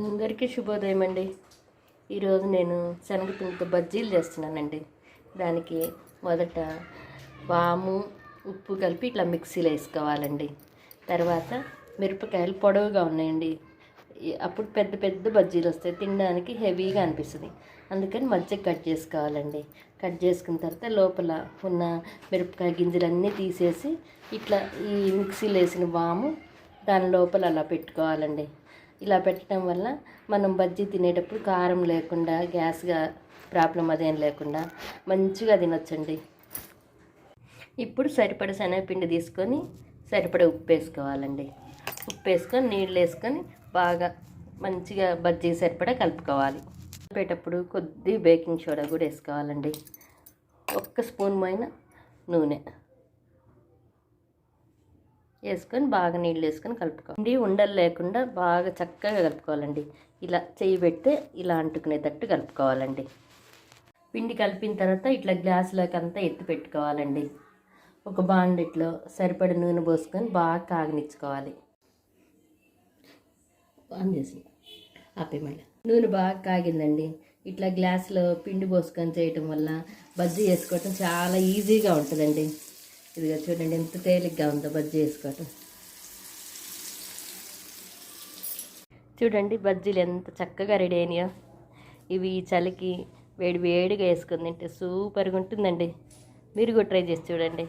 అందరికీ శుభోదయం అండి ఈరోజు నేను శనగపిండితో బజ్జీలు చేస్తున్నానండి. దానికి మొదట వాము ఉప్పు కలిపి ఇట్లా మిక్సీలో వేసుకోవాలండి. తర్వాత మిరపకాయలు పొడవుగా ఉన్నాయండి. అప్పుడు పెద్ద పెద్ద బజ్జీలు వస్తాయి. తినడానికి హెవీగా అనిపిస్తుంది. అందుకని మధ్య కట్ చేసుకోవాలండి. కట్ చేసుకున్న తర్వాత లోపల ఉన్న మిరపకాయ గింజలన్నీ తీసేసి ఇట్లా ఈ మిక్సీలో వేసిన వాము దాని లోపల అలా పెట్టుకోవాలండి. ఇలా పెట్టడం వల్ల మనం బజ్జీ తినేటప్పుడు కారం లేకుండా గ్యాస్గా ప్రాబ్లం అదేం లేకుండా మంచిగా తినొచ్చండి. ఇప్పుడు సరిపడ శనగపిండి తీసుకొని సరిపడ ఉప్పు వేసుకోవాలండి. ఉప్పు వేసుకొని నీళ్ళు వేసుకొని బాగా మంచిగా బజ్జీ సరిపడ కలుపుకోవాలి. కలిపేటప్పుడు కొద్ది బేకింగ్ సోడా కూడా వేసుకోవాలండి. ఒక్క స్పూన్ పైన నూనె. వేసుకొని బాగా నీళ్ళు వేసుకొని కలుపుకోండి ఉండలు లేకుండా బాగా చక్కగా కలుపుకోవాలండి. ఇలా చేయి పెడితే ఇలా అంటుకునేటట్టు కలుపుకోవాలండి. పిండి కలిపిన తర్వాత ఇట్లా గ్లాసులోకి అంతా ఎత్తి పెట్టుకోవాలండి. ఒక బాండిట్లో సరిపడి నూనె పోసుకొని బాగా కాగనిచ్చుకోవాలి. ఆన్ ఆపే మళ్ళీ. నూనె బాగా కాగిందండి. ఇట్లా గ్లాసులో పిండి పోసుకొని చేయటం వల్ల బజ్జీ వేసుకోవటం చాలా ఈజీగా ఉంటుందండి. ఇదిగా చూడండి ఎంత తేలిగ్గా ఉందో బజ్జీ వేసుకోవటం చూడండి బజ్జీలు ఎంత చక్కగా రెడీ అయినాయో. ఇవి ఈ చలికి వేడి వేడిగా వేసుకుని తింటే సూపర్గా ఉంటుందండి. మీరు కూడా ట్రై చేసి చూడండి.